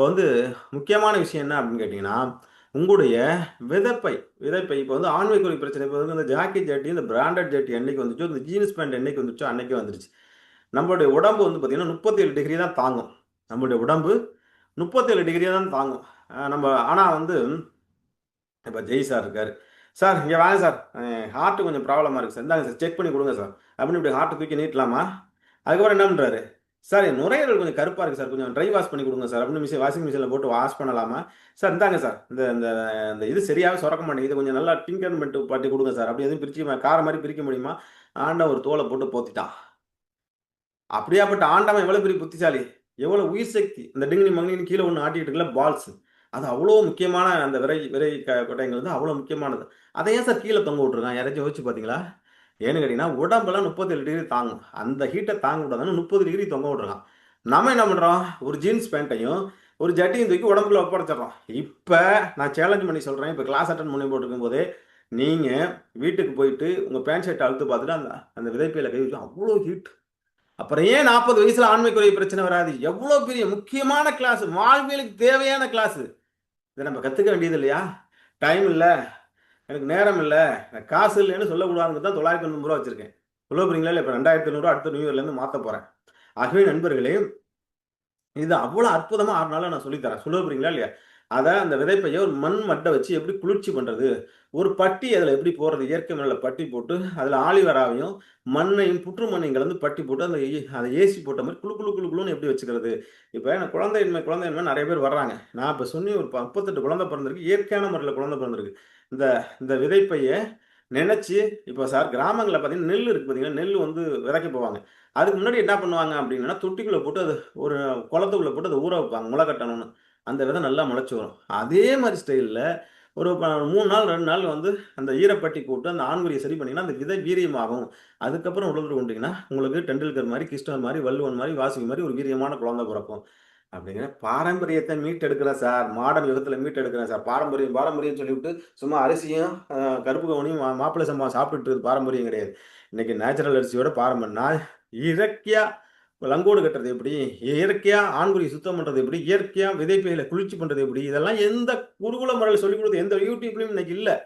இப்போ வந்து முக்கியமான விஷயம் என்ன அப்படின்னு கேட்டிங்கன்னா, உங்களுடைய விதைப்பை விதைப்பை இப்போ வந்து ஆண்மைக்குறி பிரச்சனை இப்போ வந்து இந்த ஜாக்கி ஜட்டி, இந்த பிராண்டட் ஜட்டி என்னைக்கு வந்துச்சோ, இந்த ஜீன்ஸ் பேண்ட் என்னைக்கு வந்துச்சோ அன்றைக்கி வந்துருச்சு. நம்மளுடைய உடம்பு வந்து பார்த்தீங்கன்னா 37 டிகிரி தான் தாங்கும். நம்மளுடைய உடம்பு 37 டிகிரி தான் தாங்கும். நம்ம ஆனால் வந்து இப்போ ஜெய் சார் இருக்கார் "சார் இங்கே வாங்க சார். ஹார்ட்டு ஹார்ட் கொஞ்சம் ப்ராப்ளமாக இருக்குது சார். இந்தாங்க சார் செக் பண்ணி கொடுங்க சார்." அப்படின்னு இப்படி ஹார்ட்டு தூக்கி நீட்டலாமா? அதுக்கப்புறம் என்ன பண்ணுறாரு "சார் என் நுரையீரல் கொஞ்சம் கருப்பாக இருக்குது சார். கொஞ்சம் ட்ரை வாஷ் பண்ணி கொடுங்க சார்." அப்படின்னு மிஷின் வாஷிங் மிஷினில் போட்டு வாஷ் பண்ணலாமா? "சார் இந்தாங்க சார். இந்த இந்த இந்த இது சரியாக சுரக்க மாட்டேங்குது. கொஞ்சம் நல்லா டிங்கன் பண்ணிட்டு பாட்டி கொடுங்க சார்." அப்படி எதுவும் பிரிச்சு கார மாதிரி பிரிக்க முடியுமா? ஆண்டவன் ஒரு தோலை போட்டு போத்திட்டான். அப்படியாப்பட்ட ஆண்டவன் எவ்வளோ பெரிய புத்திசாலி. எவ்வளோ உயிர் சக்தி. இந்த டிங்கினி மங்கினின்னு கீழே ஒன்று ஆட்டிட்டு இருக்கல பால்ஸ். அது அவ்வளோ முக்கியமான அந்த விரை விரை கொட்டைங்கிறது கொட்டைங்கள் வந்து அவ்வளோ முக்கியமானது. அதை ஏன் சார் கீழே தொங்க விட்ருக்கான் யாராச்சும் யோசிச்சு பார்த்தீங்களா? ஏன்னு கேட்டிங்கன்னா உடம்பெல்லாம் 37 டிகிரி தாங்கும். அந்த ஹீட்டை தாங்க கூடாதுன்னு 30 டிகிரி தொங்க விட்டுருக்கான். நம்ம என்ன பண்ணுறோம் ஒரு ஜீன்ஸ் பேண்ட்டையும், ஒரு ஜட்டியும் தூக்கி உடம்புக்குள்ள ஒப்படைச்சிடுறோம். இப்போ நான் சேலஞ்ச் பண்ணி சொல்கிறேன் இப்போ கிளாஸ் அட்டன் பண்ணி போட்டுருக்கும்போதே, நீங்கள் வீட்டுக்கு போயிட்டு உங்கள் பேண்ட் ஷர்ட் அழுத்து பார்த்துட்டு அந்த அந்த விதைப்பையில் கை வச்சு அவ்வளோ ஹீட். அப்புறம் ஏன் 40 வயசுல ஆண்மைக்குறை பிரச்சனை வராது? எவ்வளோ பெரிய முக்கியமான கிளாஸ். வாழ்வியலுக்கு தேவையான கிளாஸ். இதை நம்ம கற்றுக்க வேண்டியது இல்லையா? டைம் இல்லை எனக்கு நேரம் இல்லை எனக்கு காசு இல்லைன்னு சொல்லக்கூடாதுன்னு தான் தொள்ளாயிரத்தி தொண்ணூறு ரூபா வச்சிருக்கேன். சொல்ல போறீங்களா இல்ல? இப்ப 2700 அடுத்த நியூ இயர்லேருந்து இருந்து மாத்தப் போறேன். ஆகவே நண்பர்களே, இது அவ்வளோ அற்புதமா 6 நாள்ல நான் சொல்லித்தரேன் சொல்ல போறீங்களா இல்லையா? அதை அந்த விதைப்பையை ஒரு மண் மட்டை வச்சு எப்படி குளிர்ச்சி பண்ணுறது ஒரு பட்டி அதில் எப்படி போடுறது? இயற்கை மண்ணில் பட்டி போட்டு, அதில் ஆலிவராவையும் மண்ணையும், புற்று மண்ணையும் கலந்து பட்டி போட்டு அந்த அதை ஏசி போட்ட மாதிரி குளு குளு குளு குளுன்னு எப்படி வச்சுக்கிறது? இப்போ எனக்கு குழந்தையின்மை குழந்தையின்மை நிறைய பேர் வர்றாங்க. நான் இப்போ சொன்னி ஒரு 38 குழந்தை பிறந்திருக்கு. இயற்கையான முறையில் குழந்தை பிறந்திருக்கு. இந்த இந்த விதைப்பையை நினச்சி இப்போ சார் கிராமங்களில் பார்த்தீங்கன்னா, நெல் இருக்குது பார்த்தீங்கன்னா நெல் வந்து விதைக்க போவாங்க. அதுக்கு முன்னாடி என்ன பண்ணுவாங்க அப்படின்னா, தொட்டிக்குள்ளே போட்டு அது ஒரு குளத்துக்குள்ளே போட்டு அதை ஊற வைப்பாங்க. முளை கட்டணும்னு. அந்த விதை நல்லா முளைச்சி வரும். அதே மாதிரி ஸ்டைலில் ஒரு மூணு நாள் ரெண்டு நாள் வந்து அந்த ஈரப்பட்டி போட்டு அந்த ஆண்குறியை சரி பண்ணிங்கன்னா அந்த விதை வீரியமாகும். அதுக்கப்புறம் உடலுறவு கொண்டீங்கன்னா, உங்களுக்கு டெண்டுல்கர் மாதிரி கிருஷ்ணர் மாதிரி வள்ளுவன் மாதிரி வாசுகி மாதிரி ஒரு வீரியமான குழந்தை பிறக்கும். அப்படிங்கிற பாரம்பரியத்தை மீட்டெடுக்கிறேன் சார். மாடர்ன் யுகத்தில் மீட்டெடுக்கிறேன் சார். பாரம்பரியம் பாரம்பரியம் சொல்லிவிட்டு சும்மா அரிசியும், கருப்பு கவனியும் மா மாப்பிள்ளை சம்பவம் சாப்பிட்டுட்டு பாரம்பரியம் கிடையாது. இன்னைக்கு நேச்சுரல் அரிசியோட பாரம்பரியம். நான் இறக்கியா லங்கோடு கட்டுறது எப்படி? இயற்கையாக ஆண்குறிய சுத்தம் பண்ணுறது எப்படி? இயற்கையாக விதைப்பைகளை குளிர்ச்சி பண்ணுறது எப்படி? இதெல்லாம் எந்த குருகுல முறையில் சொல்லிக் கொடுத்து எந்த யூடியூப்லையும் இன்னைக்கு இல்லை